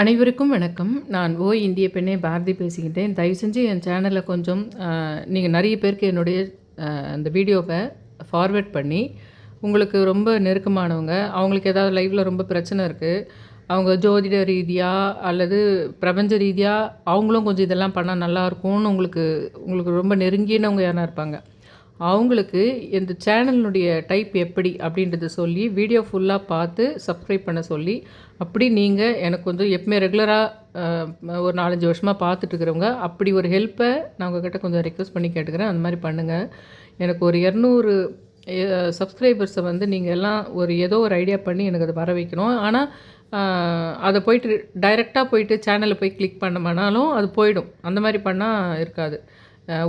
அனைவருக்கும் வணக்கம். நான் ஓ இந்திய பெண்ணே பாரதி பேசுகின்றேன் தயவு செஞ்சு என் சேனலில் கொஞ்சம் நீங்கள் நிறைய பேருக்கு என்னுடைய அந்த வீடியோவை ஃபார்வேர்ட் பண்ணி உங்களுக்கு ரொம்ப நெருக்கமானவங்க அவங்களுக்கு ஏதாவது லைஃப்பில் ரொம்ப பிரச்சனை இருக்குது அவங்க ஜோதிட ரீதியாக அல்லது பிரபஞ்ச ரீதியாக அவங்களும் கொஞ்சம் இதெல்லாம் பண்ணால் நல்லாயிருக்கும்னு உங்களுக்கு உங்களுக்கு ரொம்ப நெருங்கினவங்க யாரா இருப்பாங்க. அவங்களுக்கு இந்த சேனலினுடைய டைப் எப்படி அப்படின்றத சொல்லி வீடியோ ஃபுல்லாக பார்த்து சப்ஸ்கிரைப் பண்ண சொல்லி அப்படி நீங்கள் எனக்கு கொஞ்சம் எப்பவுமே ரெகுலராக ஒரு நாலஞ்சு வருஷமாக பார்த்துட்டு இருக்கிறவங்க அப்படி ஒரு ஹெல்ப்பை நான் உங்ககிட்ட கொஞ்சம் ரெக்வஸ்ட் பண்ணி கேட்டுக்கிறேன். அந்த மாதிரி பண்ணுங்கள் எனக்கு ஒரு இரநூறு சப்ஸ்கிரைபர்ஸை வந்து நீங்கள் எல்லாம் ஒரு ஏதோ ஒரு ஐடியா பண்ணி எனக்கு அதை வர வைக்கணும். ஆனால் அதை போயிட்டு டைரெக்டாக போயிட்டு சேனலில் போய் கிளிக் பண்ணமானாலும் அது போயிடும். அந்த மாதிரி பண்ணால் இருக்காது.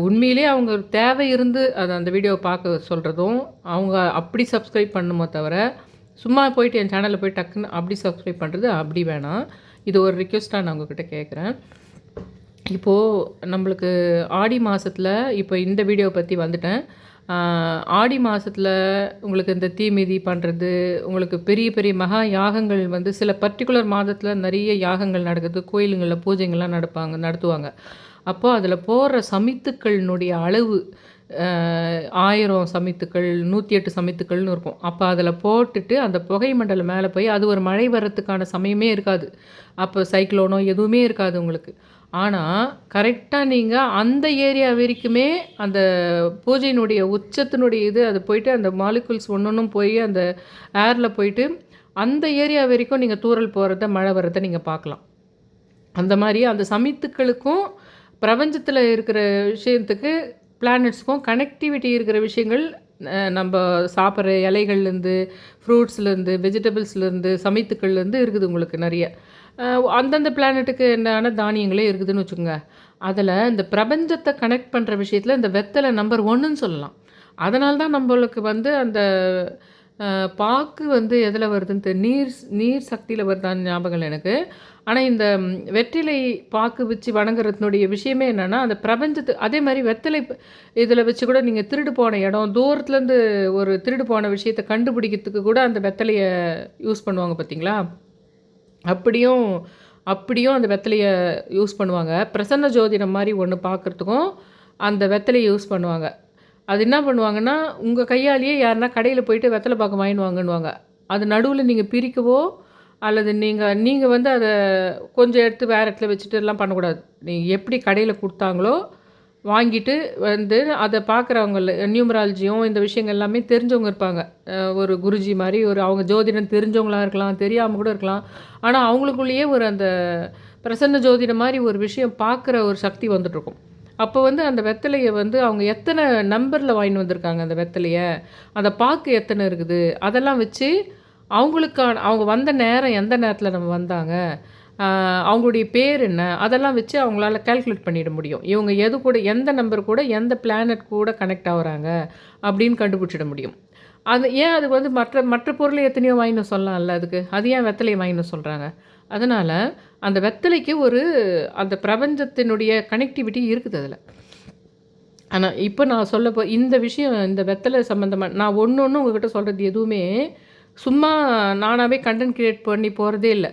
உண்மையிலே அவங்க தேவை இருந்து அதை அந்த வீடியோவை பார்க்க சொல்கிறதும் அவங்க அப்படி சப்ஸ்கிரைப் பண்ணுமோ தவிர சும்மா போயிட்டு என் சேனலில் போய் டக்குன்னு அப்படி சப்ஸ்கிரைப் பண்ணுறது அப்படி வேணாம். இது ஒரு ரிக்வெஸ்ட்டாக நான் உங்ககிட்ட கேட்குறேன் இப்போது நம்மளுக்கு ஆடி மாதத்தில் இப்போ இந்த வீடியோ பற்றி வந்துட்டேன். ஆடி மாதத்தில் உங்களுக்கு இந்த தீமிதி பண்ணுறது உங்களுக்கு பெரிய பெரிய மகா யாகங்கள் வந்து சில பர்டிகுலர் மாதத்தில் நிறைய யாகங்கள் நடக்குது. கோயிலுங்களில் பூஜைங்கள்லாம் நடப்பாங்க நடத்துவாங்க. அப்போ அதில் போடுற சமித்துக்களினுடைய அளவு ஆயிரம் சமித்துக்கள் நூற்றி எட்டு சமித்துக்கள்னு இருக்கும். அப்போ அதில் போட்டுட்டு அந்த புகை மண்டலம் மேலே போய் அது ஒரு மழை வர்றதுக்கான சமயமே இருக்காது. அப்போ சைக்ளோனோ எதுவுமே இருக்காது உங்களுக்கு. ஆனால் கரெக்டாக நீங்கள் அந்த ஏரியா வரைக்குமே அந்த பூஜையினுடைய உச்சத்தினுடைய இது அது போயிட்டு அந்த மாலிகுல்ஸ் ஒன்றும் போய் அந்த ஏரில் போயிட்டு அந்த ஏரியா வரைக்கும் நீங்கள் தூரல் போகிறத மழை வர்றதை நீங்கள் பார்க்கலாம். அந்த மாதிரி அந்த சமித்துக்களுக்கும் பிரபஞ்சத்தில் இருக்கிற விஷயத்துக்கு பிளானட்ஸுக்கும் கனெக்டிவிட்டி இருக்கிற விஷயங்கள் நம்ம சாப்பிட்ற இலைகள்லேருந்து ஃப்ரூட்ஸ்லேருந்து வெஜிடபிள்ஸ்லேருந்து சமைத்துக்கள்லேருந்து இருக்குது உங்களுக்கு நிறைய. அந்தந்த பிளானட்டுக்கு என்னான தானியங்களே இருக்குதுன்னு வச்சுக்கோங்க. அதில் இந்த பிரபஞ்சத்தை கனெக்ட் பண்ணுற விஷயத்தில் இந்த வெத்தலை நம்பர் ஒன்றுன்னு சொல்லலாம். அதனால தான் நம்மளுக்கு வந்து அந்த பாக்கு வந்து எதில் வருதுன்னு நீர் நீர் சக்தியில் வருதான்னு ஞாபகம் எனக்கு. ஆனால் இந்த வெற்றிலை பாக்கு வச்சு வணங்குறதுனுடைய விஷயமே என்னென்னா அந்த பிரபஞ்சத்து அதே மாதிரி வெத்தலை இதில் வச்சு கூட நீங்கள் திருடு போன இடம் தூரத்துலேருந்து ஒரு திருடு போன விஷயத்தை கண்டுபிடிக்கிறதுக்கு கூட அந்த வெத்தலையை யூஸ் பண்ணுவாங்க பார்த்தீங்களா அப்படியும் அப்படியும் அந்த வெத்தலையை யூஸ் பண்ணுவாங்க. பிரசன்ன ஜோதிடம் மாதிரி ஒன்று பார்க்குறதுக்கும் அந்த வெத்தலையை யூஸ் பண்ணுவாங்க. அது என்ன பண்ணுவாங்கன்னா உங்கள் கையாலேயே யாருன்னா கடையில் போயிட்டு வெத்தலை பாக்கு வாங்கின்னு வாங்கன்னுவாங்க. அது நடுவில் நீங்கள் பிரிக்கவோ அல்லது நீங்கள் நீங்கள் வந்து அதை கொஞ்சம் எடுத்து வேறு இடத்துல வச்சுட்டு எல்லாம் பண்ணக்கூடாது. நீங்கள் எப்படி கடையில் கொடுத்தாங்களோ வாங்கிட்டு வந்து அதை பார்க்குறவங்கள நியூமராலஜியும் இந்த விஷயங்கள் எல்லாமே தெரிஞ்சவங்க இருப்பாங்க. ஒரு குருஜி மாதிரி ஒரு அவங்க ஜோதிடம் தெரிஞ்சவங்களா இருக்கலாம் தெரியாமல் கூட இருக்கலாம். ஆனால் அவங்களுக்குள்ளேயே ஒரு அந்த பிரசன்ன ஜோதிடம் மாதிரி ஒரு விஷயம் பார்க்குற ஒரு சக்தி வந்துட்ருக்கும் அப்போ வந்து அந்த வெத்தலையை வந்து அவங்க எத்தனை நம்பரில் வாங்கிட்டு வந்திருக்காங்க அந்த வெத்தலையை? அந்த பாக்கு எத்தனை இருக்குது? அதெல்லாம் வச்சு அவங்களுக்கான அவங்க வந்த நேரம் எந்த நேரத்தில் நம்ம வந்தாங்க? அவங்களுடைய பேர் என்ன? அதெல்லாம் வச்சு அவங்களால கால்குலேட் பண்ணிட முடியும். இவங்க எது கூட எந்த நம்பர் கூட எந்த பிளானட் கூட கனெக்ட் ஆகுறாங்க அப்படின்னு கண்டுபிடிச்சிட முடியும். அது ஏன் அது வந்து மற்ற மற்ற பொருளை எத்தனையோ வாங்கின்னு சொல்லலாம்ல அதுக்கு? அது ஏன் வெத்தலையை வாங்கினு சொல்கிறாங்க அதனால் அந்த வெத்தலைக்கு ஒரு அந்த பிரபஞ்சத்தினுடைய கனெக்டிவிட்டி இருக்குது அதில். ஆனால் இப்போ நான் சொல்ல போ இந்த விஷயம் இந்த வெத்தலை சம்மந்தமாக நான் ஒன்று ஒன்று உங்ககிட்ட சொல்கிறது எதுவுமே சும்மா நானாகவே கண்டென்ட் கிரியேட் பண்ணி போகிறதே இல்லை.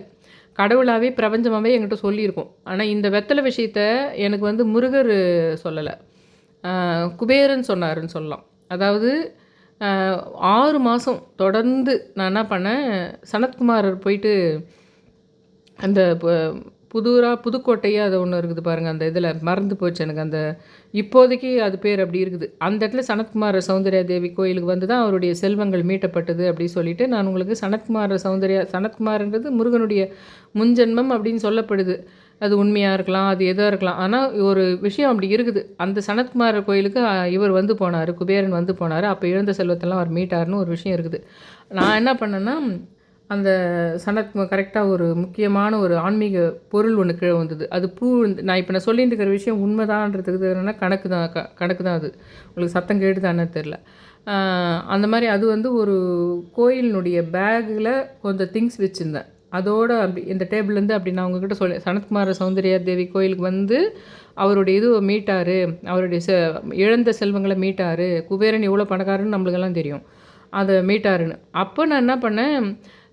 கடவுளாகவே பிரபஞ்சமாகவே என்கிட்ட சொல்லியிருக்கோம். ஆனால் இந்த வெத்தலை விஷயத்த எனக்கு வந்து முருகர் சொல்லலை. குபேரன் சொன்னாருன்னு சொல்லலாம். அதாவது ஆறு மாதம் தொடர்ந்து நான் என்ன பண்ணேன் சனத்குமாரர் போயிட்டு அந்த புதூராக புதுக்கோட்டையே அது ஒன்று இருக்குது பாருங்கள் அந்த இதில் மறந்து போச்சு எனக்கு அந்த இப்போதைக்கு அது பேர் அப்படி இருக்குது. அந்த இடத்துல சனத்குமார சௌந்தர்யா தேவி கோயிலுக்கு வந்து தான் அவருடைய செல்வங்கள் மீட்டப்பட்டது அப்படின்னு சொல்லிட்டு நான் உங்களுக்கு சனத்குமார சௌந்தர்யா சனத்குமார்ன்றது முருகனுடைய முன்ஜென்மம் அப்படின்னு சொல்லப்படுது. அது உண்மையாக இருக்கலாம் அது எதாக இருக்கலாம். ஆனால் ஒரு விஷயம் அப்படி இருக்குது. அந்த சனத்குமார கோயிலுக்கு இவர் வந்து போனார் குபேரன் வந்து போனார். அப்போ இழந்த செல்வத்தெல்லாம் அவர் மீட்டார்னு ஒரு விஷயம் இருக்குது. நான் என்ன பண்ணேன்னா அந்த சனத் கரெக்டாக ஒரு முக்கியமான ஒரு ஆன்மீக பொருள் ஒன்று கீழே வந்தது. அது பூ நான் இப்போ நான் சொல்லிட்டு இருக்கிற விஷயம் உண்மைதான்றதுக்கு என்னென்னா கணக்கு தான் க கணக்கு தான் அது. உங்களுக்கு சத்தம் கேட்டுதானே தெரில அந்த மாதிரி அது வந்து ஒரு கோயிலினுடைய பேக்கில் கொஞ்சம் திங்ஸ் வச்சுருந்தேன். அதோட அப்படி இந்த டேபிள்லேருந்து அப்படி நான் உங்ககிட்ட சொல்லி சனத்குமார சௌந்தர்யா தேவி கோயிலுக்கு வந்து அவருடைய இது மீட்டார் அவருடைய செ இழந்த செல்வங்களை மீட்டார் குபேரன் எவ்வளோ பணக்காரன்னு நம்மளுக்கெல்லாம் தெரியும். அதை மீட்டாருன்னு. அப்போ நான் என்ன பண்ணேன்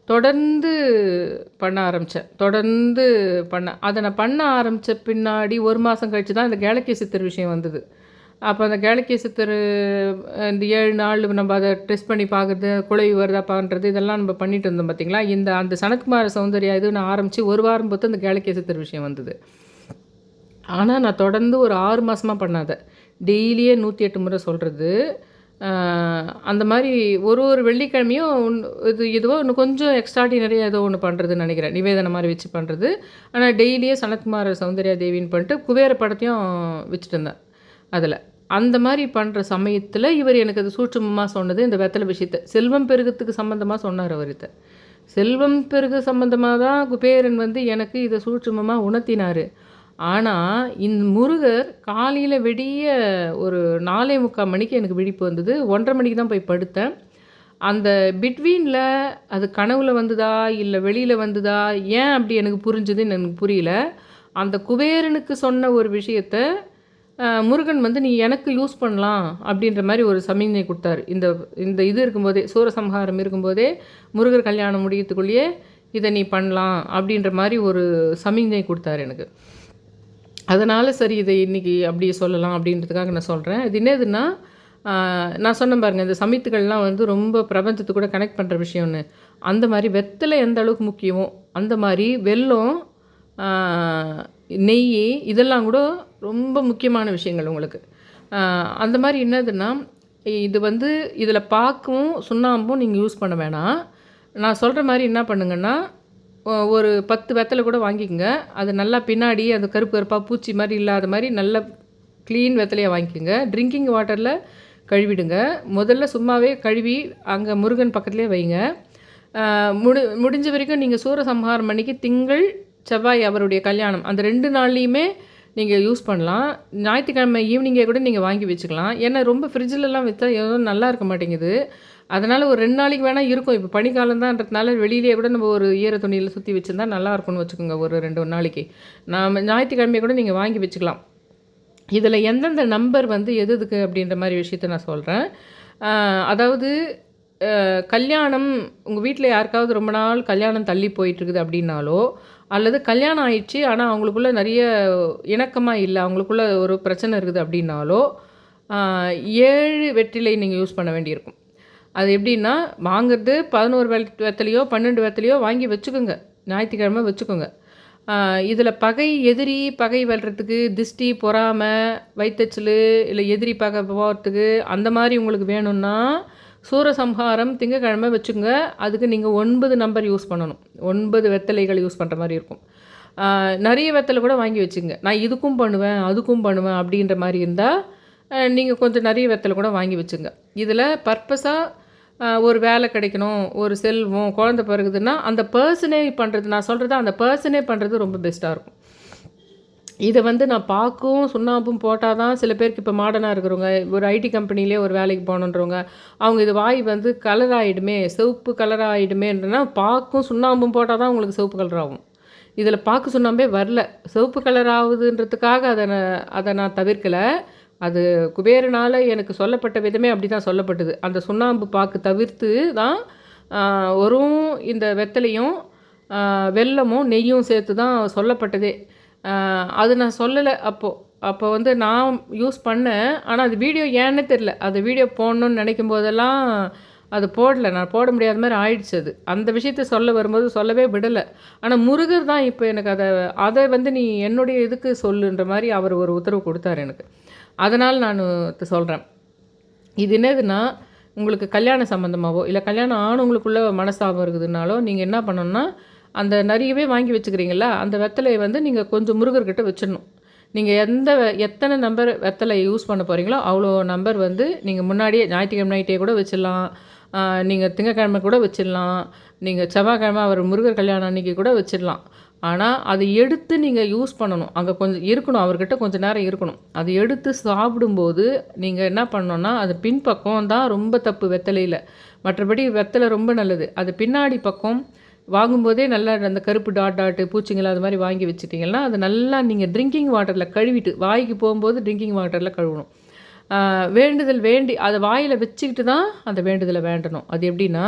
தொடர்ந்து பண்ண ஆரம்பித்தேன் தொடர்ந்து பண்ண அதை நான் பண்ண ஆரம்பித்த பின்னாடி ஒரு மாதம் கழித்து தான் இந்த கேலக்கிய சித்தர் விஷயம் வந்தது. அப்போ அந்த கேலக்கிய சித்தர் இந்த ஏழு நாள் நம்ம அதை டெஸ்ட் பண்ணி பார்க்குறது குழவி வருதா பண்ணுறது இதெல்லாம் நம்ம பண்ணிட்டு இருந்தோம் பார்த்தீங்களா இந்த அந்த சனத்குமார சௌந்தர்யா இது நான் ஆரம்பித்து ஒரு வாரம் பொறுத்து அந்த கேலக்கிய சித்தர் விஷயம் வந்தது. ஆனால் நான் தொடர்ந்து ஒரு ஆறு மாதமாக பண்ணாத. டெய்லியே நூற்றி எட்டு முறை சொல்கிறது அந்த மாதிரி ஒரு ஒரு வெள்ளிக்கிழமையும் ஒன்று இது இதுவோ இன்னும் கொஞ்சம் எக்ஸ்ட்ராடினரியாக ஏதோ ஒன்று பண்ணுறதுன்னு நினைக்கிறேன். நிவேதனை மாதிரி வச்சு பண்ணுறது ஆனால் டெய்லியே சனத்குமார் சௌந்தர்யா தேவின்னு பண்ணிட்டு குபேர படத்தையும் வச்சுட்டு இருந்தேன் அதில். அந்த மாதிரி பண்ணுற சமயத்தில் இவர் எனக்கு அது சூட்சமமாக சொன்னது இந்த வெத்தலை விஷயத்தை. செல்வம் பெருகத்துக்கு சம்மந்தமாக சொன்னார் அவர் இதை செல்வம் பெருகு சம்மந்தமாக தான் குபேரன் வந்து எனக்கு இதை சூட்சமமாக உணர்த்தினார். ஆனால் இந்த முருகர் காலையில் விடிய ஒரு நாலே முக்கால் மணிக்கு எனக்கு விழிப்பு வந்தது. ஒன்றரை மணிக்கு தான் போய் படுத்தேன். அந்த பிட்வீனில் அது கனவுல வந்ததா இல்லை வெளியில் வந்ததா ஏன் அப்படி எனக்கு புரிஞ்சுதுன்னு எனக்கு புரியல. அந்த குபேரனுக்கு சொன்ன ஒரு விஷயத்த முருகன் வந்து நீ எனக்கு யூஸ் பண்ணலாம் அப்படின்ற மாதிரி ஒரு சமிஞ்சை கொடுத்தாரு. இந்த இந்த இது இருக்கும்போதே சூரசம்ஹாரம் இருக்கும்போதே முருகர் கல்யாணம் முடியத்துக்குள்ளேயே இதை நீ பண்ணலாம் அப்படின்ற மாதிரி ஒரு சமிஞ்சை கொடுத்தாரு எனக்கு. அதனால் சரி இதை இன்றைக்கி அப்படி சொல்லலாம் அப்படின்றதுக்காக நான் சொல்கிறேன் இது என்னதுன்னா நான் சொன்ன பாருங்கள் இந்த சமித்துகள்லாம் வந்து ரொம்ப பிரபஞ்சத்து கூட கனெக்ட் பண்ணுற விஷயம்னு. அந்த மாதிரி வெத்தலை எந்த அளவுக்கு முக்கியமோ அந்த மாதிரி வெல்லம் நெய் இதெல்லாம் கூட ரொம்ப முக்கியமான விஷயங்கள் உங்களுக்கு. அந்த மாதிரி என்னதுன்னா இது வந்து இதில் பாக்கும் சுண்ணாம்பும் நீங்கள் யூஸ் பண்ண வேணாம். நான் சொல்கிற மாதிரி என்ன பண்ணுங்கன்னா ஒரு பத்து வெத்தலை கூட வாங்கிக்கோங்க. அது நல்லா பின்னாடி அது கருப்பு கருப்பாக பூச்சி மாதிரி இல்லாத மாதிரி நல்ல க்ளீன் வெத்தலையாக வாங்கிக்கோங்க. ட்ரிங்கிங் வாட்டரில் கழுவிடுங்க. முதல்ல சும்மாவே கழுவி அங்கே முருகன் பக்கத்துலேயே வைங்க. முடி முடிஞ்ச வரைக்கும் நீங்கள் சூரசம்ஹாரம் அன்னைக்கு திங்கள் செவ்வாய் அவருடைய கல்யாணம். அந்த ரெண்டு நாள்லேயுமே நீங்கள் யூஸ் பண்ணலாம். ஞாயிற்றுக்கிழமை ஈவினிங்கே கூட நீங்கள் வாங்கி வச்சுக்கலாம். ஏன்னா ரொம்ப ஃப்ரிட்ஜிலலாம் விற்றா எதுவும் நல்லா இருக்க மாட்டேங்குது. அதனால் ஒரு ரெண்டு நாளைக்கு வேணால் இருக்கும். இப்போ பனிக்காலம்தான்றதுனால வெளியிலேயே கூட நம்ம ஒரு ஈர துணியில் சுற்றி வச்சுருந்தா நல்லா இருக்கும்னு வச்சுக்கோங்க ஒரு ரெண்டு நாளைக்கு. நாம் ஞாயிற்றுக்கிழமையை கூட நீங்கள் வாங்கி வச்சுக்கலாம். இதில் எந்தெந்த நம்பர் வந்து எது எதுக்கு அப்படின்ற மாதிரி விஷயத்த நான் சொல்கிறேன் அதாவது கல்யாணம் உங்கள் வீட்டில் யாருக்காவது ரொம்ப நாள் கல்யாணம் தள்ளி போயிட்டுருக்குது அப்படின்னாலோ அல்லது கல்யாணம் ஆயிடுச்சு ஆனால் அவங்களுக்குள்ள நிறைய இணக்கமாக இல்லை அவங்களுக்குள்ள ஒரு பிரச்சனை இருக்குது அப்படின்னாலோ ஏழு வெற்றிலை நீங்கள் யூஸ் பண்ண வேண்டியிருக்கும். அது எப்படின்னா வாங்குறது பதினோரு வெத்தலையோ பன்னெண்டு வெத்தலையோ வாங்கி வச்சுக்கோங்க. ஞாயிற்றுக்கிழமை வச்சுக்கோங்க. இதில் பகை எதிரி பகை வெல்றதுக்கு திஷ்டி பொறாமை வைத்தச்சல் இல்லை எதிரி பகை போகிறதுக்கு அந்த மாதிரி உங்களுக்கு வேணும்னா சூரசம்ஹாரம் திங்கக்கிழமை வச்சுங்க அதுக்கு நீங்கள் ஒன்பது நம்பர் யூஸ் பண்ணணும். ஒன்பது வெத்தலைகள் யூஸ் பண்ணுற மாதிரி இருக்கும். நிறைய வெத்தலை கூட வாங்கி வச்சுங்க நான் இதுக்கும் பண்ணுவேன் அதுக்கும் பண்ணுவேன் அப்படின்ற மாதிரி இருந்தால் நீங்கள் கொஞ்சம் நிறைய வெத்தலை கூட வாங்கி வச்சுங்க இதில் பர்பஸாக ஒரு வேலை கிடைக்கணும் ஒரு செல்வம் குழந்த பிறகுதுன்னா அந்த பர்சனே பண்ணுறது நான் சொல்கிறது அந்த பர்சனே பண்ணுறது ரொம்ப பெஸ்ட்டாக இருக்கும். இதை வந்து நான் பார்க்கும் சுண்ணாம்பும் போட்டால் தான் சில பேருக்கு இப்போ மாடர்னாக இருக்கிறவங்க ஒரு ஐடி கம்பெனிலே ஒரு வேலைக்கு போகணுன்றவங்க அவங்க இது வாய் வந்து கலர் ஆகிடுமே சிவப்பு கலர் ஆகிடுமேன்றனா பார்க்கும் சுண்ணாம்பும் போட்டால் தான் உங்களுக்கு சிவப்பு கலர் ஆகும். இதில் பார்க்க சுண்ணாம்பே வரல. சிவப்பு கலர் ஆகுதுன்றதுக்காக அதை நான் அதை நான் தவிர்க்கலை. அது குபேரனால் எனக்கு சொல்லப்பட்ட விதமே அப்படி தான் சொல்லப்பட்டது. அந்த சுண்ணாம்பு பாக்கு தவிர்த்து தான் ஒரு இந்த வெத்தலையும் வெல்லமும் நெய்யும் சேர்த்து தான் சொல்லப்பட்டதே. அது நான் சொல்லலை அப்போது அப்போ வந்து நான் யூஸ் பண்ணேன் ஆனால் அது வீடியோ ஏன்னே தெரில அது வீடியோ போடணுன்னு நினைக்கும் போதெல்லாம் அது போடலை. நான் போட முடியாத மாதிரி ஆயிடுச்சு அது. அந்த விஷயத்த சொல்ல வரும்போது சொல்லவே விடலை. ஆனால் முருகர் தான் இப்போ எனக்கு அதை அதை வந்து நீ என்னுடைய இதுக்கு சொல்லுன்ற மாதிரி அவர் ஒரு உத்தரவு கொடுத்தாரு எனக்கு. அதனால் நான் சொல்கிறேன் இது என்னதுன்னா உங்களுக்கு கல்யாணம் சம்மந்தமாகவோ இல்லை கல்யாணம் ஆனவங்களுக்குள்ள மனஸ்தாபம் இருக்குதுனாலோ நீங்கள் என்ன பண்ணணும்னா அந்த நிறையவே வாங்கி வச்சுக்கிறீங்களா அந்த வெத்தலையை வந்து நீங்கள் கொஞ்சம் முருகர்கிட்ட வச்சிடணும். நீங்கள் எந்த எத்தனை நம்பர் வெத்தலை யூஸ் பண்ண போகிறீங்களோ அவ்வளோ நம்பர் வந்து நீங்கள் முன்னாடியே ஞாயிற்றுக்கிழமை நைட்டே கூட வச்சிடலாம். நீங்கள் திங்கக்கிழமை கூட வச்சிடலாம். நீங்கள் செவ்வாய்க்கிழமை அவர் முருகர் கல்யாணம் அன்றைக்கி கூட வச்சிடலாம். ஆனால் அதை எடுத்து நீங்கள் யூஸ் பண்ணணும். அங்கே கொஞ்சம் இருக்கணும். அவர்கிட்ட கொஞ்சம் நேரம் இருக்கணும். அதை எடுத்து சாப்பிடும்போது நீங்கள் என்ன பண்ணோன்னா அது பின்பக்கம் தான் ரொம்ப தப்பு வெத்தலையில். மற்றபடி வெத்தலை ரொம்ப நல்லது. அது பின்னாடி பக்கம் வாங்கும்போதே நல்லா அந்த கருப்பு டாட் டாட்டு பூச்சிங்கள் அது மாதிரி வாங்கி வச்சுட்டிங்கன்னா அது நல்லா நீங்கள் ட்ரிங்கிங் வாட்டரில் கழுவிட்டு வாய்க்கு போகும்போது ட்ரிங்கிங் வாட்டரில் கழுவணும். வேண்டுதல் வேண்டி அதை வாயில் வச்சுக்கிட்டு தான் அந்த வேண்டுதலை வேண்டணும். அது எப்படின்னா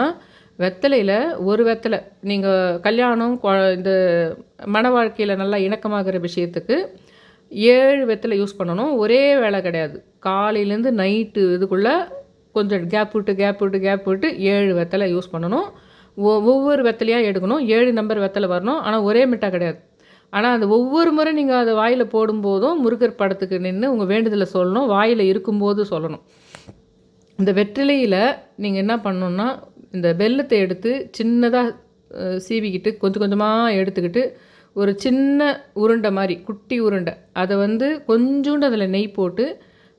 வெத்தலையில் ஒரு வெத்தலை. நீங்கள் கல்யாணம் கொ இந்த மன வாழ்க்கையில் நல்லா இணக்கமாகிற விஷயத்துக்கு ஏழு வெத்தலை யூஸ் பண்ணணும். ஒரே வேலை கிடையாது. காலையிலேருந்து நைட்டு இதுக்குள்ளே கொஞ்சம் கேப் விட்டு கேப் விட்டு கேப் விட்டு ஏழு வெத்தலை யூஸ் பண்ணணும். ஒ ஒவ்வொரு வெத்தலையாக எடுக்கணும். ஏழு நம்பர் வெத்தலை வரணும். ஆனால் ஒரே மிட்டாய் கிடையாது. ஆனால் அந்த ஒவ்வொரு முறை நீங்கள் அதை வாயில் போடும்போதும் முருகர் படத்துக்கு நின்று உங்கள் வேண்டுதலை சொல்லணும். வாயில் இருக்கும்போது சொல்லணும். இந்த வெற்றிலையில் நீங்கள் என்ன பண்ணணுன்னா இந்த வெல்லத்தை எடுத்து சின்னதாக சீவிக்கிட்டு கொஞ்சம் கொஞ்சமாக எடுத்துக்கிட்டு ஒரு சின்ன உருண்டை மாதிரி குட்டி உருண்டை. அதை வந்து கொஞ்சோண்டு அதில் நெய் போட்டு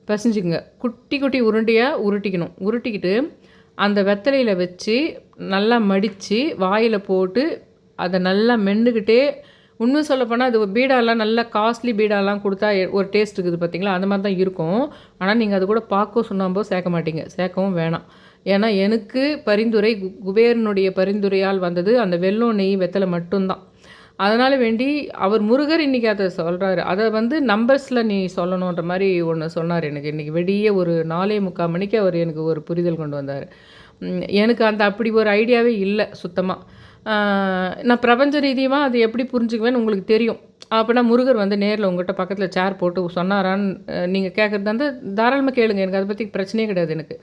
பிசைஞ்சுங்க குட்டி குட்டி உருண்டையாக உருட்டிக்கணும். உருட்டிக்கிட்டு அந்த வெத்தலையில் வச்சு நல்லா மடித்து வாயில் போட்டு அதை நல்லா மென்னுக்கிட்டே உண்மை சொல்லப்போனால் அது பீடாலாம் நல்லா காஸ்ட்லி பீடாலாம் கொடுத்தா ஒரு டேஸ்ட் இருக்குது பார்த்தீங்களா அந்த மாதிரி தான் இருக்கும். ஆனால் நீங்கள் அது கூட பாக்கோ சுண்ணாம்போ சேர்க்க மாட்டீங்க. சேர்க்கவும் வேணாம். ஏன்னா எனக்கு பரிந்துரை கு குபேரனுடைய பரிந்துரையால் வந்தது அந்த வெள்ளம் நெய் வெத்தலை மட்டும்தான். அதனால் வேண்டி அவர் முருகர் இன்றைக்கி அதை சொல்கிறாரு அதை வந்து நம்பர்ஸில் நீ சொல்லணுன்ற மாதிரி ஒன்று சொன்னார் எனக்கு. இன்றைக்கி வெடியே ஒரு நாலே முக்கால் மணிக்கு அவர் எனக்கு ஒரு புரிதல் கொண்டு வந்தார். எனக்கு அந்த அப்படி ஒரு ஐடியாவே இல்லை சுத்தமாக நான் பிரபஞ்ச ரீதியமாக அது எப்படி புரிஞ்சுக்குவேன்னு உங்களுக்கு தெரியும். அப்படின்னா முருகர் வந்து நேரில் உங்கள்கிட்ட பக்கத்தில் சேர் போட்டு சொன்னாரான்னு நீங்கள் கேட்குறது வந்து தாராளமாக கேளுங்க. எனக்கு அதை பற்றி பிரச்சனையே கிடையாது எனக்கு.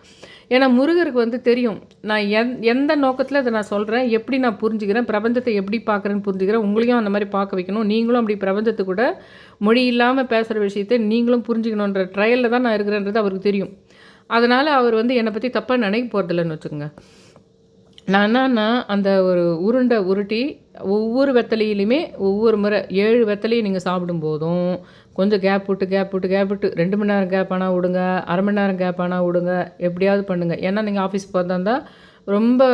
ஏன்னா முருகருக்கு வந்து தெரியும். நான் எந் எந்த நோக்கத்தில் அதை நான் சொல்கிறேன் எப்படி நான் புரிஞ்சுக்கிறேன் பிரபஞ்சத்தை எப்படி பார்க்குறேன்னு புரிஞ்சுக்கிறேன் உங்களையும் அந்த மாதிரி பார்க்க வைக்கணும். நீங்களும் அப்படி பிரபஞ்சத்தை கூட மொழி இல்லாமல் பேசுகிற விஷயத்தை நீங்களும் புரிஞ்சுக்கணுன்ற ட்ரையலில் தான் நான் இருக்கிறேன்றது அவருக்கு தெரியும். அதனால் அவர் வந்து என்னை பற்றி தப்பாக நினைக்க போகிறதில்லன்னு வச்சுக்கோங்க. நான் என்னன்னா அந்த ஒரு உருண்டை உருட்டி ஒவ்வொரு வெத்தலையிலையுமே ஒவ்வொரு முறை ஏழு வெத்தலையும் நீங்கள் சாப்பிடும் போதும். கொஞ்சம் கேப் விட்டு கேப் விட்டு கேப் விட்டு ரெண்டு மணி நேரம் கேப் ஆனால் விடுங்க அரை மணி நேரம் கேப் ஆனால் விடுங்க எப்படியாவது பண்ணுங்கள் ஏன்னா நீங்கள் ஆஃபீஸ் போகிறதா ரொம்ப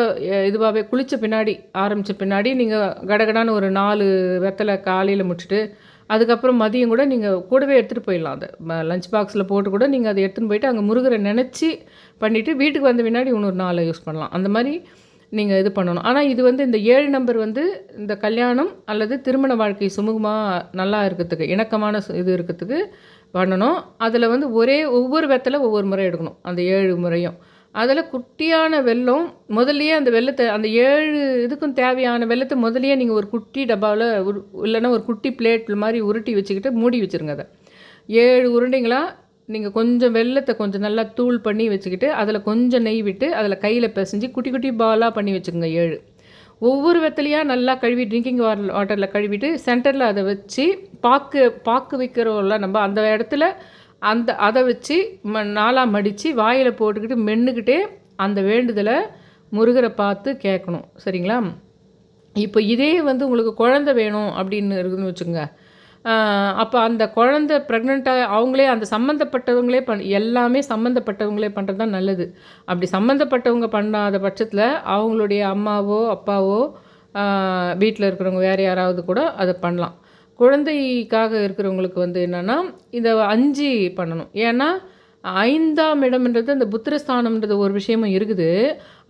இதுவாகவே குளித்த பின்னாடி ஆரம்பித்த பின்னாடி நீங்கள் கடகடான்னு ஒரு நாலு வெத்தலை காலையில் முடிச்சுட்டு அதுக்கப்புறம் மதியம் கூட நீங்கள் கூடவே எடுத்துகிட்டு போயிடலாம். அதை லஞ்ச் பாக்ஸில் போட்டு கூட நீங்கள் அதை எடுத்துன்னு போயிட்டு அங்கே முருகரை நினச்சி பண்ணிவிட்டு வீட்டுக்கு வந்த பின்னாடி இன்னொரு நாளை யூஸ் பண்ணலாம். அந்த மாதிரி நீங்கள் இது பண்ணணும். ஆனால் இது வந்து இந்த ஏழு நம்பர் வந்து இந்த கல்யாணம் அல்லது திருமண வாழ்க்கை சுமூகமாக நல்லா இருக்கிறதுக்கு இணக்கமான இது இருக்கிறதுக்கு பண்ணணும். அதில் வந்து ஒரே ஒவ்வொரு வெத்தில் ஒவ்வொரு முறை எடுக்கணும் அந்த ஏழு முறையும். அதில் குட்டியான வெல்லம் முதல்லையே அந்த வெள்ளத்தை அந்த ஏழு இதுக்கும் தேவையான வெள்ளத்தை முதல்லையே நீங்கள் ஒரு குட்டி டப்பாவில் உரு இல்லைன்னா ஒரு குட்டி பிளேட் மாதிரி உருட்டி வச்சுக்கிட்டு மூடி வச்சுருங்க அதை. ஏழு உருண்டைங்களாக நீங்கள் கொஞ்சம் வெள்ளத்தை கொஞ்சம் நல்லா தூள் பண்ணி வச்சுக்கிட்டு அதில் கொஞ்சம் நெய் விட்டு அதில் கையில் பிசைஞ்சு குட்டி குட்டி பாலாக பண்ணி வச்சுக்கோங்க ஏழு. ஒவ்வொரு வெத்தலையாக நல்லா கழுவி ட்ரிங்கிங் வாட்டர் வாட்டரில் கழுவிட்டு சென்டரில் அதை வச்சு பாக்கு பாக்கு வைக்கிறோம்ல நம்ம அந்த இடத்துல அந்த அதை வச்சு ம நாளாக மடித்து வாயில் போட்டுக்கிட்டு மென்னுக்கிட்டே அந்த வேண்டுதலை முருகரை பார்த்து கேட்கணும். சரிங்களா? இப்போ இதே வந்து உங்களுக்கு குழந்த வேணும் அப்படின்னு இருக்குதுன்னு வச்சுக்கோங்க. அப்போ அந்த குழந்த ப்ரெக்னெண்ட்டாக அவங்களே அந்த சம்மந்தப்பட்டவங்களே பண் எல்லாமே சம்மந்தப்பட்டவங்களே பண்ணுறது தான் நல்லது. அப்படி சம்மந்தப்பட்டவங்க பண்ணாத பட்சத்தில் அவங்களுடைய அம்மாவோ அப்பாவோ வீட்டில் இருக்கிறவங்க வேறு யாராவது கூட அதை பண்ணலாம். குழந்தைக்காக இருக்கிறவங்களுக்கு வந்து என்னென்னா இதை அஞ்சு பண்ணணும். ஏன்னா ஐந்தாம் இடம்ன்றது அந்த புத்திரஸ்தானம்ன்றது ஒரு விஷயமும் இருக்குது.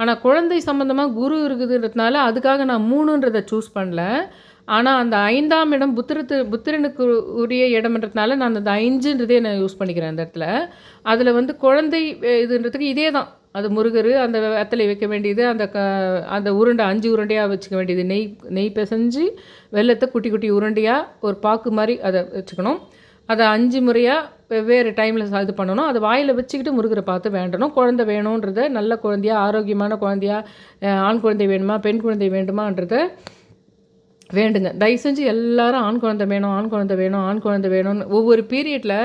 ஆனால் குழந்தை சம்மந்தமாக குரு இருக்குதுன்றதுனால அதுக்காக நான் மூணுன்றதை சூஸ் பண்ணல. ஆனால் அந்த ஐந்தாம் இடம் புத்திரத்து புத்திரனுக்கு உரிய இடம்ன்றதுனால நான் அந்த ஐஞ்சுன்றதே நான் யூஸ் பண்ணிக்கிறேன் அந்த இடத்துல. அதில் வந்து குழந்தை இதுன்றதுக்கு இதே தான். அது முருகர் அந்த வெத்தலை வைக்க வேண்டியது அந்த க அந்த உருண்டை அஞ்சு உருண்டையாக வச்சுக்க வேண்டியது. நெய் நெய் பிசைஞ்சு வெள்ளத்தை குட்டி குட்டி உருண்டையாக ஒரு பாக்கு மாதிரி அதை வச்சுக்கணும். அதை அஞ்சு முறையாக வெவ்வேறு டைமில் இது பண்ணணும். அதை வாயில் வச்சுக்கிட்டு முருகரை பார்த்து வேண்டணும். குழந்தை வேணுன்றத நல்ல குழந்தையாக ஆரோக்கியமான குழந்தையாக ஆண் குழந்தை வேணுமா பெண் குழந்தை வேண்டுமான்றதை வேண்டுங்க. தயவு செஞ்சு எல்லாரும் ஆண் குழந்தை வேணும் ஆண் குழந்தை வேணும் ஆண் குழந்தை வேணும்னு ஒவ்வொரு பீரியடில்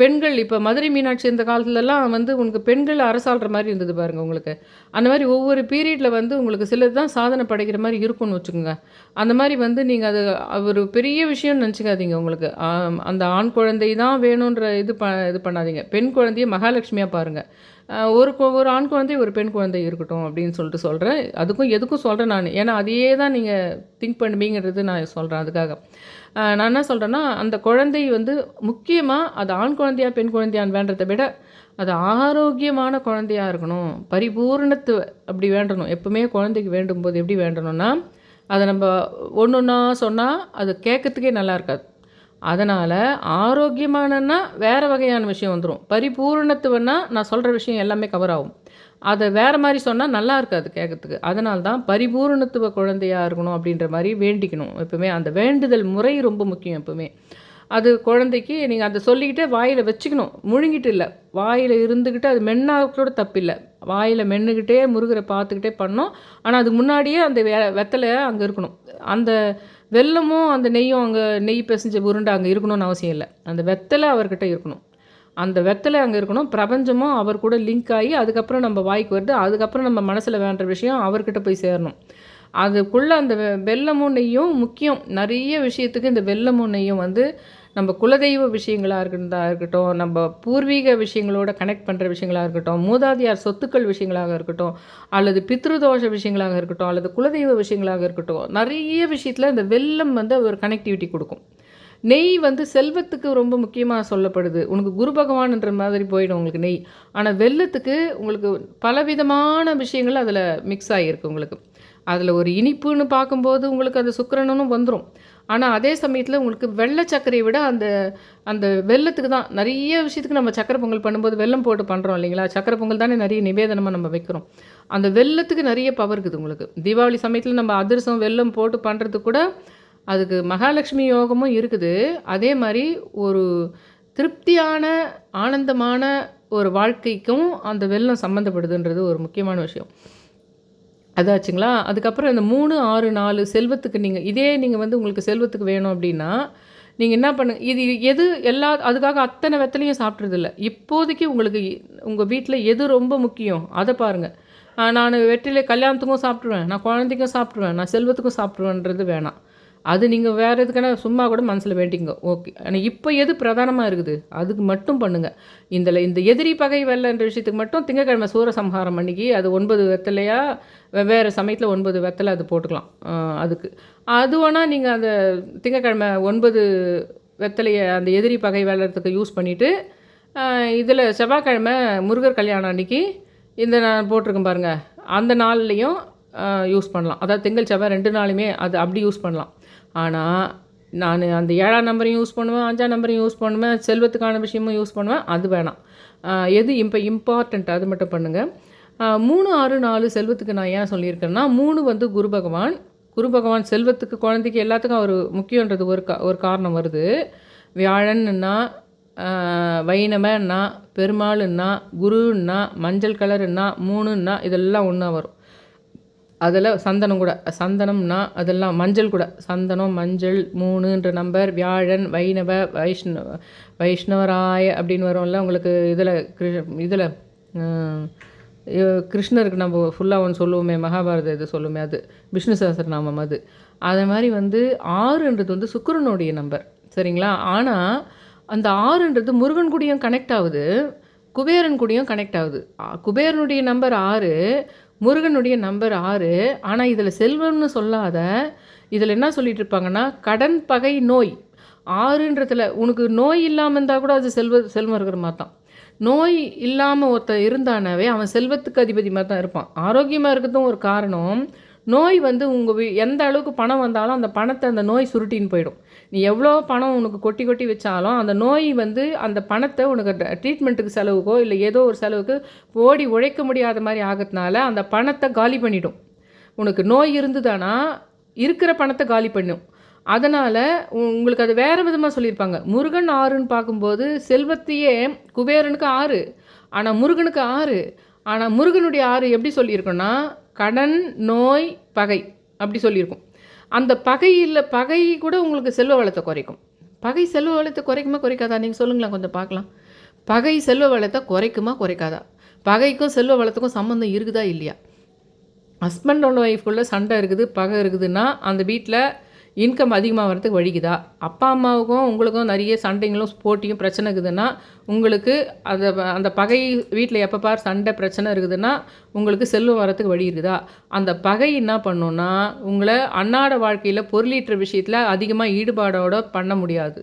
பெண்கள் இப்போ மதுரை மீனாட்சி இந்த காலத்துலலாம் வந்து உங்களுக்கு பெண்கள் அரசாள்ற மாதிரி இருந்தது பாருங்கள் உங்களுக்கு. அந்த மாதிரி ஒவ்வொரு பீரியடில் வந்து உங்களுக்கு சிலது தான் சாதனை படைக்கிற மாதிரி இருக்கும்னு வச்சுக்கோங்க. அந்த மாதிரி வந்து நீங்கள் அது ஒரு பெரிய விஷயம்னு நினச்சிக்காதீங்க உங்களுக்கு. அந்த ஆண் குழந்தை தான் வேணுன்ற இது ப இது பண்ணாதீங்க. பெண் குழந்தைய மகாலட்சுமியாக பாருங்கள் ஒரு ஒரு ஆண் குழந்தை ஒரு பெண் குழந்தை இருக்கட்டும் அப்படின்னு சொல்லிட்டு சொல்கிறேன் அதுக்கும் எதுக்கும் சொல்கிறேன் நான். ஏன்னா அதையே தான் நீங்கள் திங்க் பண்ணுவீங்கிறது நான் சொல்கிறேன் அதுக்காக. நான் என்ன சொல்கிறேன்னா அந்த குழந்தை வந்து முக்கியமாக அது ஆண் குழந்தையா பெண் குழந்தையான்னு வேண்டதை விட அது ஆரோக்கியமான குழந்தையாக இருக்கணும். பரிபூர்ணத்து அப்படி வேண்டணும். எப்பவுமே குழந்தைக்கு வேண்டும் போது எப்படி வேண்டணும்னா அதை நம்ம ஒன்று ஒன்றா சொன்னால் அது கேட்கறதுக்கே நல்லா இருக்காது. அதனால் ஆரோக்கியமானன்னா வேறு வகையான விஷயம் வந்துடும் பரிபூர்ணத்துவன்னா நான் சொல்கிற விஷயம் எல்லாமே கவர் ஆகும். அதை வேறு மாதிரி சொன்னால் நல்லா இருக்காது கேட்கறதுக்கு. அதனால தான் பரிபூரணத்துவ குழந்தையாக இருக்கணும் அப்படின்ற மாதிரி வேண்டிக்கணும் எப்பவுமே. அந்த வேண்டுதல் முறை ரொம்ப முக்கியம் எப்பவுமே. அது குழந்தைக்கு நீங்கள் அதை சொல்லிக்கிட்டே வாயில் வச்சுக்கணும். முழுங்கிட்டு இல்லை. வாயில் இருந்துக்கிட்டு அது மென்னா கூட தப்பில்லை. வாயில் மென்னுக்கிட்டே முருகரை பார்த்துக்கிட்டே பண்ணோம். ஆனால் அதுக்கு முன்னாடியே அந்த வெ வெத்தலை அங்கே இருக்கணும். அந்த வெல்லமும் அந்த நெய்யும் அங்கே நெய் பிசைஞ்ச உருண்டை அங்கே இருக்கணும்னு அவசியம் இல்லை. அந்த வெத்தலை அவர்கிட்ட இருக்கணும். அந்த வெத்தலை அங்கே இருக்கணும். பிரபஞ்சமும் அவர் கூட லிங்க் ஆகி அதுக்கப்புறம் நம்ம வாய்க்கு வருது. அதுக்கப்புறம் நம்ம மனசில் வேண்ட விஷயம் அவர்கிட்ட போய் சேரணும். அதுக்குள்ளே அந்த வெ- நெய்யும் முக்கியம். நிறைய விஷயத்துக்கு இந்த வெள்ளமும் நெய்யும் வந்து நம்ம குலதெய்வ விஷயங்களாக இருக்கட்டா இருக்கட்டும் நம்ம பூர்வீக விஷயங்களோட கனெக்ட் பண்ணுற விஷயங்களாக இருக்கட்டும் மூதாதியார் சொத்துக்கள் விஷயங்களாக இருக்கட்டும் அல்லது பித்ருதோஷ விஷயங்களாக இருக்கட்டும் அல்லது குலதெய்வ விஷயங்களாக இருக்கட்டும் நிறைய விஷயத்தில் இந்த வெல்லம் வந்து ஒரு கனெக்டிவிட்டி கொடுக்கும். நெய் வந்து செல்வத்துக்கு ரொம்ப முக்கியமாக சொல்லப்படுது. உனக்கு குரு பகவான்ன்ற மாதிரி போயிடும் உங்களுக்கு நெய். ஆனால் வெல்லத்துக்கு உங்களுக்கு பலவிதமான விஷயங்கள் அதில் மிக்ஸ் ஆகியிருக்கு உங்களுக்கு. அதில் ஒரு இனிப்புன்னு பார்க்கும்போது உங்களுக்கு அந்த சுக்கரனும் வந்துடும் ஆனால் அதே சமயத்தில் உங்களுக்கு வெள்ளை சர்க்கரையை விட அந்த அந்த வெல்லத்துக்கு தான் நிறைய விஷயத்துக்கு நம்ம சக்கரை பொங்கல் பண்ணும்போது வெல்லம் போட்டு பண்ணுறோம் இல்லைங்களா? சக்கரை பொங்கல் தானே நிறைய நிவேதனமாக நம்ம வைக்கிறோம். அந்த வெல்லத்துக்கு நிறைய பவர் இருக்குது உங்களுக்கு. தீபாவளி சமயத்தில் நம்ம அதிரசம் வெல்லம் போட்டு பண்ணுறதுக்கு கூட அதுக்கு மகாலட்சுமி யோகமும் இருக்குது. அதே மாதிரி ஒரு திருப்தியான ஆனந்தமான ஒரு வாழ்க்கைக்கும் அந்த வெள்ளம் சம்மந்தப்படுதுன்றது ஒரு முக்கியமான விஷயம். அதாச்சுங்களா அதுக்கப்புறம் இந்த மூணு ஆறு நாலு செல்வத்துக்கு நீங்கள் இதே நீங்கள் வந்து உங்களுக்கு செல்வத்துக்கு வேணும் அப்படின்னா நீங்கள் என்ன பண்ணுங்க இது எது எல்லா அதுக்காக அத்தனை வெத்தலையும் சாப்பிட்றதில்ல. இப்போதைக்கு உங்களுக்கு உங்கள் வீட்டில் எது ரொம்ப முக்கியம் அதை பாருங்கள் நான் வெற்றிலை கல்யாணத்துக்கும் சாப்பிட்ருவேன் நான் குழந்தைக்கும் சாப்பிட்ருவேன் நான் செல்வத்துக்கும் சாப்பிட்ருவேன்றது வேணாம். அது நீங்கள் வேறு எதுக்கான சும்மா கூட மனசில் வேண்டிங்க ஓகே. ஆனால் இப்போ எது பிரதானமாக இருக்குது? அதுக்கு மட்டும் பண்ணுங்கள் இந்த இந்த எதிரி பகை வெள்ளன்ற விஷயத்துக்கு மட்டும் திங்கக்கிழமை சூரசம்ஹாரம் அன்னைக்கு அது ஒன்பது வெத்தலையாக வெவ்வேறு சமயத்தில் ஒன்பது வெத்தலை அது போட்டுக்கலாம். அதுக்கு. அது வேணால் நீங்கள் அந்த திங்கக்கிழமை ஒன்பது வெத்தலையை அந்த எதிரி பகை வெள்ளத்துக்கு யூஸ் பண்ணிவிட்டு இதில் செவ்வாய்க்கிழமை முருகர் கல்யாணம் அன்னைக்கு இந்த நான் போட்டிருக்கேன் பாருங்கள் அந்த நாள்லேயும் யூஸ் பண்ணலாம். அதாவது திங்கள் செவ்வாய் ரெண்டு நாளுமே அது அப்படி யூஸ் பண்ணலாம். ஆனால் நான் அந்த ஏழாம் நம்பரையும் யூஸ் பண்ணுவேன் அஞ்சாம் நம்பரையும் யூஸ் பண்ணுவேன் செல்வத்துக்கான விஷயமும் யூஸ் பண்ணுவேன் அது வேணாம். எது இப்போ இம்பார்ட்டண்ட் அது மட்டும் பண்ணுங்கள் மூணு ஆறு நாலு செல்வத்துக்கு நான் ஏன் சொல்லியிருக்கேன்னா மூணு வந்து குரு பகவான். குரு பகவான் செல்வத்துக்கு குழந்தைக்கு எல்லாத்துக்கும் அவர் முக்கியன்றது ஒரு கா ஒரு காரணம் வருது. வியாழன்னா ஆஹ் வைணவன்னா பெருமாளுன்னா குருன்னா மஞ்சள் கலருன்னா மூணுன்னா இதெல்லாம் ஒன்றா வரும். அதில் சந்தனம் கூட சந்தனம்னா அதெல்லாம் மஞ்சள் கூட. சந்தனம் மஞ்சள் மூணுன்ற நம்பர் வியாழன் வைணவ வைஷ்ணவ வைஷ்ணவராய அப்படின்னு வரும்ல உங்களுக்கு இதில் இதில் கிருஷ்ணருக்கு நம்ம ஃபுல்லாக ஒன்று சொல்லுவோமே மகாபாரத இது சொல்லுவோமே அது. விஷ்ணு சஹஸ்ரநாமம் அது. அது மாதிரி வந்து ஆறுன்றது வந்து சுக்கரனுடைய நம்பர் சரிங்களா? ஆனால் அந்த ஆறுன்றது முருகன் கூடயும் கனெக்ட் ஆகுது குபேரன் கூடயும் கனெக்ட் ஆகுது. குபேரனுடைய நம்பர் ஆறு முருகனுடைய நம்பர் ஆறு. ஆனால் இதில் செல்வம்னு சொல்லாத இதில் என்ன சொல்லிட்டு இருப்பாங்கன்னா கடன் பகை நோய். ஆறுன்றதுல உனக்கு நோய் இல்லாமல் இருந்தால் கூட அது செல்வ செல்வம் இருக்கிற மாதிரி தான் நோய் இல்லாமல் ஒருத்தன் இருந்தானாவே அவன் செல்வத்துக்கு அதிபதி மாதிரி தான் இருப்பான். ஆரோக்கியமாக இருக்கிறதும் ஒரு காரணம். நோய் வந்து உங்கள் எந்த அளவுக்கு பணம் வந்தாலும் அந்த பணத்தை அந்த நோய் சுருட்டின்னு போயிடும். நீ எவ்வளோ பணம் உனக்கு கொட்டி கொட்டி வச்சாலும் அந்த நோய் வந்து அந்த பணத்தை உனக்கு ட்ரீட்மெண்ட்டுக்கு செலவுக்கோ இல்லை ஏதோ ஒரு செலவுக்கு ஓடி உழைக்க முடியாத மாதிரி ஆகிறதுனால அந்த பணத்தை காலி பண்ணிடும். உனக்கு நோய் இருந்ததுன்னா இருக்கிற பணத்தை காலி பண்ணும். அதனால் உங்களுக்கு அது வேறு விதமாக சொல்லியிருப்பாங்க. முருகன் ஆறுன்னு பார்க்கும்போது செல்வத்தையே குபேரனுக்கு ஆறு ஆனால் முருகனுக்கு ஆறு. ஆனால் முருகனுடைய ஆறு எப்படி சொல்லியிருக்கோன்னா கடன் நோய் பகை அப்படி சொல்லியிருக்கும். அந்த பகையில் பகை கூட உங்களுக்கு செல்வ வளத்தை குறைக்கும். பகை செல்வ வளத்தை குறைக்குமா குறைக்காதா? நீங்கள் சொல்லுங்களேன் கொஞ்சம் பார்க்கலாம். பகை செல்வ வளத்தை குறைக்குமா குறைக்காதா? பகைக்கும் செல்வ வளத்துக்கும் சம்மந்தம் இருக்குதா இல்லையா? ஹஸ்பண்ட் அண்ட் ஒய்ஃப்குள்ளே சண்டை இருக்குது பகை இருக்குதுன்னா அந்த வீட்டில் இன்கம் அதிகமாக வரதுக்கு வழிக்குதா? அப்பா அம்மாவுக்கும் உங்களுக்கும் நிறைய சண்டைங்களும் போட்டியும் பிரச்சனை இருக்குதுன்னா உங்களுக்கு அதை அந்த பகை வீட்டில் எப்போ பார் சண்டை பிரச்சனை இருக்குதுன்னா உங்களுக்கு செல்வம் வரத்துக்கு வழி இருக்குதா? அந்த பகை என்ன பண்ணுன்னா உங்களை அன்னாட வாழ்க்கையில் பொருளீட்டுற விஷயத்தில் அதிகமாக ஈடுபாடோடு பண்ண முடியாது.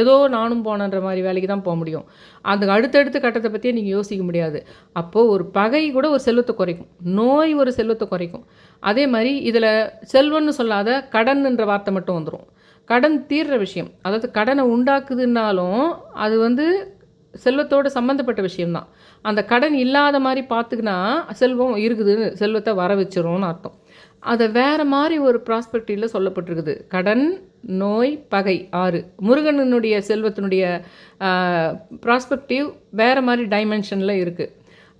ஏதோ நானும் போனன்ற மாதிரி வேலைக்கு தான் போக முடியும். அந்த அடுத்தடுத்த கட்டத்தை பற்றியே நீங்கள் யோசிக்க முடியாது. அப்போது ஒரு பகை கூட ஒரு செல்வத்தை குறைக்கும். நோய் ஒரு செல்வத்தை குறைக்கும். அதே மாதிரி இதில் செல்வம்னு சொல்லாத கடன்ன்ற வார்த்தை மட்டும் வந்துடும் கடன் தீர்ற விஷயம். அதாவது கடனை உண்டாக்குதுன்னாலும் அது வந்து செல்வத்தோடு சம்மந்தப்பட்ட விஷயம்தான். அந்த கடன் இல்லாத மாதிரி பார்த்துக்கினா செல்வம் இருக்குதுன்னு செல்வத்தை வர வச்சிரும்னு அர்த்தம். அதை வேறு மாதிரி ஒரு ப்ராஸ்பெக்டிவில் சொல்லப்பட்டிருக்குது. கடன் நோய் பகை ஆறு. முருகனுடைய செல்வத்தினுடைய ப்ராஸ்பெக்டிவ் வேறு மாதிரி டைமென்ஷனில் இருக்குது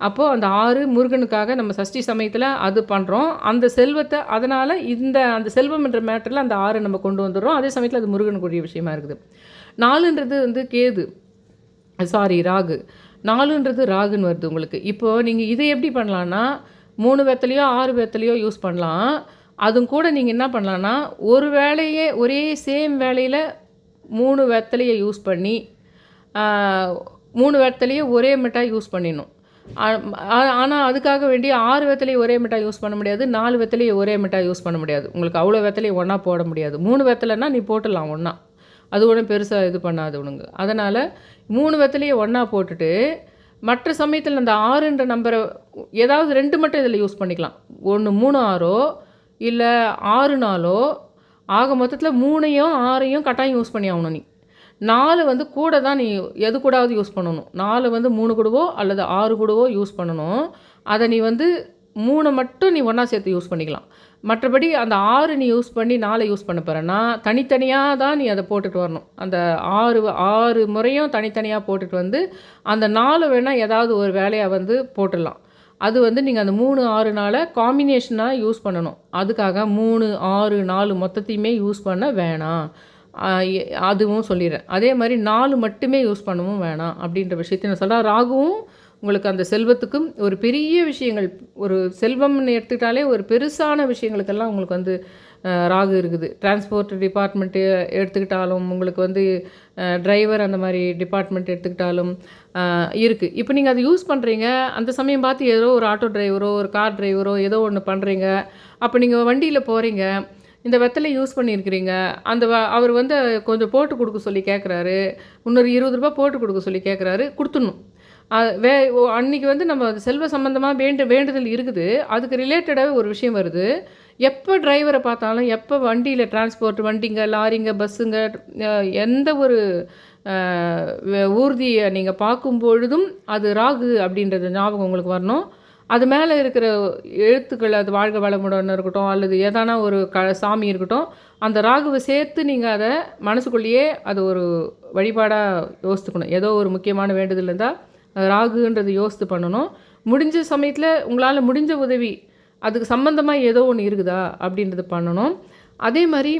அப்போது அந்த ஆறு முருகனுக்காக நம்ம சஷ்டி சமயத்தில் அது பண்ணுறோம் அந்த செல்வத்தை அதனால் இந்த அந்த செல்வம் என்ற மேட்டரில் அந்த ஆறு நம்ம கொண்டு வந்துடுறோம். அதே சமயத்தில் அது முருகனுக்குரிய விஷயமா இருக்குது. நாலுன்றது வந்து கேது. சாரி ராகு. நாலுன்றது ராகுன்னு வருது உங்களுக்கு. இப்போது நீங்கள் இதை எப்படி பண்ணலான்னா மூணு வெத்தலையோ ஆறு பேத்துலேயோ யூஸ் பண்ணலாம். அதுவும் கூட நீங்கள் என்ன பண்ணலான்னா ஒரு வேலையே ஒரே சேம் வேலையில் மூணு வெத்தலையை யூஸ் பண்ணி மூணு வெத்தலையே ஒரே மிட்டாய் யூஸ் பண்ணிடணும். ஆனால் அதுக்காக வேண்டி ஆறு வெத்தலையை ஒரே மிட்டாய் யூஸ் பண்ண முடியாது நாலு வெத்தலையை ஒரே மிட்டாய் யூஸ் பண்ண முடியாது. உங்களுக்கு அவ்வளோ வெத்தலையை ஒன்றா போட முடியாது. மூணு வெத்தலைன்னா நீ போட்டுடலாம் ஒன்றா அது ஒன்றும் பெருசாக இது பண்ணாது உனக்கு. அதனால் மூணு வெத்தலையை ஒன்றா போட்டுட்டு மற்ற சமயத்தில் அந்த ஆறுன்ற நம்பரை ஏதாவது ரெண்டு மட்டும் இதில் யூஸ் பண்ணிக்கலாம். ஒன்று மூணு ஆறோ இல்லை ஆறு நாளோ ஆக மொத்தத்தில் மூணையும் ஆறையும் கட்டாயம் யூஸ் பண்ணி ஆகணும் நீ. நாலு வந்து கூட தான் நீ எது கூடாவது யூஸ் பண்ணணும். நாலு வந்து மூணு கூடவோ அல்லது ஆறு கூடவோ யூஸ் பண்ணணும். அதை நீ வந்து மூணை மட்டும் நீ ஒன்றா சேர்த்து யூஸ் பண்ணிக்கலாம். மற்றபடி அந்த ஆறு நீ யூஸ் பண்ணி நாளை யூஸ் பண்ண போகிறேன்னா தனித்தனியாக தான் நீ அதை போட்டுட்டு வரணும். அந்த ஆறு ஆறு முறையும் தனித்தனியாக போட்டுட்டு வந்து அந்த நாலு வேணால் ஏதாவது ஒரு வேலையாக வந்து போட்டுடலாம். அது வந்து நீங்கள் அந்த மூணு ஆறு நாளை காம்பினேஷனாக யூஸ் பண்ணணும். அதுக்காக மூணு ஆறு நாலு மொத்தத்தையுமே யூஸ் பண்ண வேணாம். அதுவும் சொல்லிடுறேன். அதே மாதிரி நாலு மட்டுமே யூஸ் பண்ணவும் வேணாம் அப்படின்ற விஷயத்தை நான் சொல்கிறேன் ராகுவும் உங்களுக்கு அந்த செல்வத்துக்கும் ஒரு பெரிய விஷயங்கள் ஒரு செல்வம்னு எடுத்துக்கிட்டாலே ஒரு பெருசான விஷயங்களுக்கெல்லாம் உங்களுக்கு வந்து ராகு இருக்குது. டிரான்ஸ்போர்ட் டிபார்ட்மெண்ட்டு எடுத்துக்கிட்டாலும் உங்களுக்கு வந்து டிரைவர் அந்த மாதிரி டிபார்ட்மெண்ட் எடுத்துக்கிட்டாலும் இருக்குது இப்போ நீங்கள் அதை யூஸ் பண்ணுறீங்க அந்த சமயம் பார்த்து ஏதோ ஒரு ஆட்டோ டிரைவரோ ஒரு கார் டிரைவரோ ஏதோ ஒன்று பண்ணுறீங்க அப்போ நீங்கள் வண்டியில் போகிறீங்க இந்த வெத்தலை யூஸ் பண்ணியிருக்கிறீங்க அந்த வ- அவர் வந்து கொஞ்சம் போட்டு கொடுக்க சொல்லி கேட்குறாரு இன்னொரு இருபது ரூபாய் போட்டு கொடுக்க சொல்லி கேட்குறாரு கொடுத்துடணும். வே அன்னைக்கு வந்து நம்ம செல்வ சம்மந்தமாக வேண்டு வேண்டுதல் இருக்குது. அதுக்கு ரிலேட்டடாகவே ஒரு விஷயம் வருது. எப்போ டிரைவரை பார்த்தாலும் எப்போ வண்டியில் டிரான்ஸ்போர்ட் வண்டிங்க லாரிங்க பஸ்ஸுங்க எந்த ஒரு ஊர்தியை நீங்கள் பார்க்கும் பொழுதும் அது ராகு அப்படின்றது ஞாபகம் உங்களுக்கு வரணும். அது மேலே இருக்கிற எழுத்துக்கள் அது வாழ்க வளமுடன் இருக்கட்டும் அல்லது எதனா ஒரு க சாமி இருக்கட்டும் அந்த ராகுவை சேர்த்து நீங்கள் அதை மனசுக்குள்ளேயே அது ஒரு வழிபாடாக யோசித்துக்கணும். ஏதோ ஒரு முக்கியமான வேண்டுதல் இருந்தால் ராகுன்றது யோசித்து பண்ணணும். முடிஞ்ச சமயத்தில் உங்களால் முடிஞ்ச உதவி அதுக்கு சம்மந்தமாக ஏதோ ஒன்று இருக்குதா அப்படின்றது பண்ணணும். அதே மாதிரி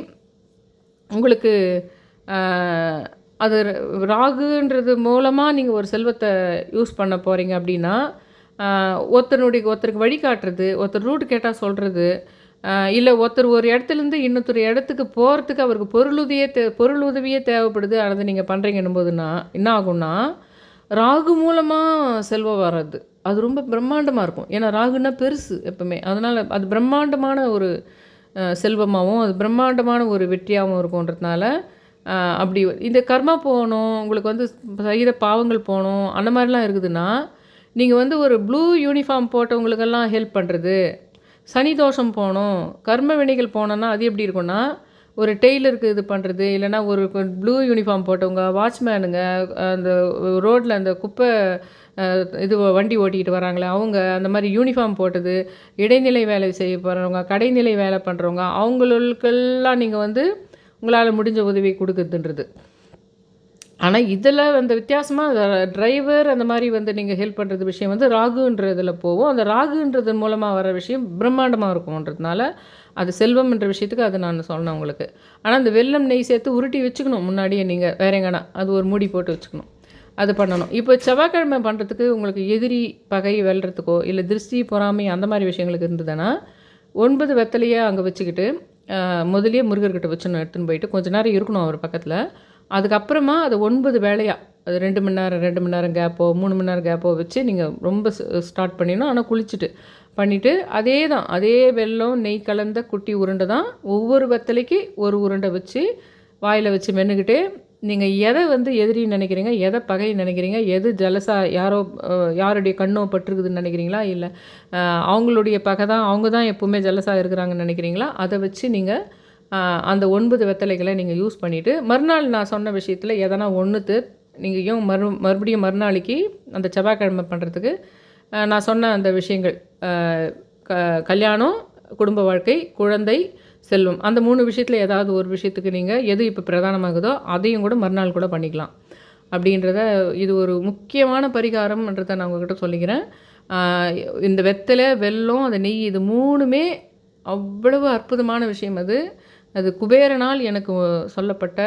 உங்களுக்கு அது ராகுன்றது மூலமாக நீங்கள் ஒரு செல்வத்தை யூஸ் பண்ண போகிறீங்க அப்படின்னா ஒருத்தனுடைய ஒருத்தருக்கு வழிகாட்டுறது ஒருத்தர் ரூட் கேட்டால் சொல்கிறது இல்லை ஒருத்தர் ஒரு இடத்துலேருந்து இன்னொருத்தர் இடத்துக்கு போகிறதுக்கு அவருக்கு பொருளுதவியே தே பொருளுதவியே தேவைப்படுது அதை நீங்கள் பண்ணுறீங்கன்னும் போதுன்னா என்ன ஆகும்னா ராகு மூலமாக செல்வம் வர்றது. அது ரொம்ப பிரம்மாண்டமாக இருக்கும். ஏன்னா ராகுன்னா பெருசு எப்பவுமே. அதனால் அது பிரம்மாண்டமான ஒரு செல்வமாகவும் அது பிரம்மாண்டமான ஒரு வெற்றியாகவும் இருக்கும்ன்றதுனால அப்படி இந்த கர்மா போகணும் உங்களுக்கு வந்து செய்கிற பாவங்கள் போகணும் அந்த மாதிரிலாம் இருக்குதுன்னா நீங்கள் வந்து ஒரு ப்ளூ யூனிஃபார்ம் போட்டவங்களுக்கெல்லாம் ஹெல்ப் பண்ணுறது சனி தோஷம் போகணும். கர்ம வினைகள் போனோன்னா அது எப்படி இருக்கும்னா ஒரு டெய்லருக்கு இது பண்ணுறது இல்லைன்னா ஒரு ப்ளூ யூனிஃபார்ம் போட்டவங்க வாட்ச்மேனுங்க அந்த ரோட்டில் அந்த குப்பை இது வண்டி ஓட்டிக்கிட்டு வராங்களே அவங்க அந்த மாதிரி யூனிஃபார்ம் போட்டது இடைநிலை வேலை செய்ய போகிறவங்க கடைநிலை வேலை பண்ணுறவங்க அவங்களுக்கெல்லாம் நீங்கள் வந்து உங்களால் முடிஞ்ச உதவி கொடுக்குறதுன்றது ஆனால் இதில் அந்த வித்தியாசமாக டிரைவர் அந்த மாதிரி வந்து நீங்கள் ஹெல்ப் பண்ணுறது விஷயம் வந்து ராகுன்றதில் போவோம் அந்த ராகுன்றது மூலமாக வர விஷயம் பிரம்மாண்டமாக இருக்கும்ன்றதுனால அது செல்வம் என்ற விஷயத்துக்கு அது நான் சொன்னேன் உங்களுக்கு. ஆனால் அந்த வெல்லம் நெய் சேர்த்து உருட்டி வச்சுக்கணும். முன்னாடியே நீங்கள் வேற எங்கன்னா அது ஒரு மூடி போட்டு வச்சுக்கணும். அது பண்ணணும். இப்போ செவ்வாய்க்கிழமை பண்ணுறதுக்கு உங்களுக்கு எதிரி பகை வெல்றதுக்கோ இல்லை திருஷ்டி பொறாமை அந்த மாதிரி விஷயங்களுக்கு இருந்ததுன்னா ஒன்பது வெத்தலையே அங்கே வச்சுக்கிட்டு ஆஹ், முருகர்கிட்ட வச்சுன்னு எடுத்துன்னு போயிட்டு கொஞ்ச நேரம் இருக்கணும் அவர் பக்கத்தில். அதுக்கப்புறமா அது ஒன்பது வேலையாக அது ரெண்டு மணி நேரம் ரெண்டு மணி நேரம் கேப்போ மூணு மணி நேரம் கேப்போ வச்சு நீங்கள் ரொம்ப ஸ்டார்ட் பண்ணிடணும். ஆனால் குளிச்சுட்டு பண்ணிவிட்டு அதே தான் அதே வெல்லம் நெய் கலந்த குட்டி உருண்டை தான் ஒவ்வொரு வெத்தலைக்கு ஒரு உருண்டை வச்சு வாயில் வச்சு மென்னுக்கிட்டே நீங்கள் எதை வந்து எதிரின்னு நினைக்கிறீங்க எதை பகை நினைக்கிறீங்க எது ஜலசா யாரோ யாருடைய கண்ணோ பட்டிருக்குதுன்னு நினைக்கிறீங்களா? இல்லை அவங்களுடைய பகை தான் அவங்க தான் எப்போவுமே ஜலசா இருக்கிறாங்கன்னு நினைக்கிறீங்களா? அதை வச்சு நீங்கள் அந்த ஒன்பது வெத்தலைகளை நீங்கள் யூஸ் பண்ணிவிட்டு மறுநாள் நான் சொன்ன விஷயத்தில் எதனா ஒன்றுத்து நீங்கள் மறு மறுபடியும் மறுநாளைக்கு அந்த செவ்வாய்க்கிழமை பண்ணுறதுக்கு நான் சொன்ன அந்த விஷயங்கள். க கல்யாணம் குடும்ப வாழ்க்கை குழந்தை செல்வம். அந்த மூணு விஷயத்தில் ஏதாவது ஒரு விஷயத்துக்கு நீங்கள் எது இப்போ பிரதானமாகுதோ அதையும் கூட மறுநாள் கூட பண்ணிக்கலாம். அப்படின்றத இது ஒரு முக்கியமான பரிகாரம்ன்றதை நான் உங்ககிட்ட சொல்லிக்கிறேன். இந்த வெத்தலை வெல்லம் அந்த நெய் இது மூணுமே அவ்வளவு அற்புதமான விஷயம் அது. அது குபேரனால் எனக்கு சொல்லப்பட்ட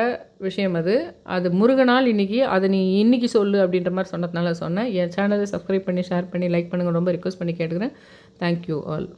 விஷயம் அது. அது முருகனால் இன்னைக்கு அதை நீ இன்னைக்கு சொல்லு அப்படின்ற மாதிரி சொன்னதுனால சொன்னேன். என் சேனலை சப்ஸ்கிரைப் பண்ணி ஷேர் பண்ணி லைக் பண்ணுங்க. ரொம்ப ரிக்வஸ்ட் பண்ணி கேட்டுக்கிறேன். Thank you all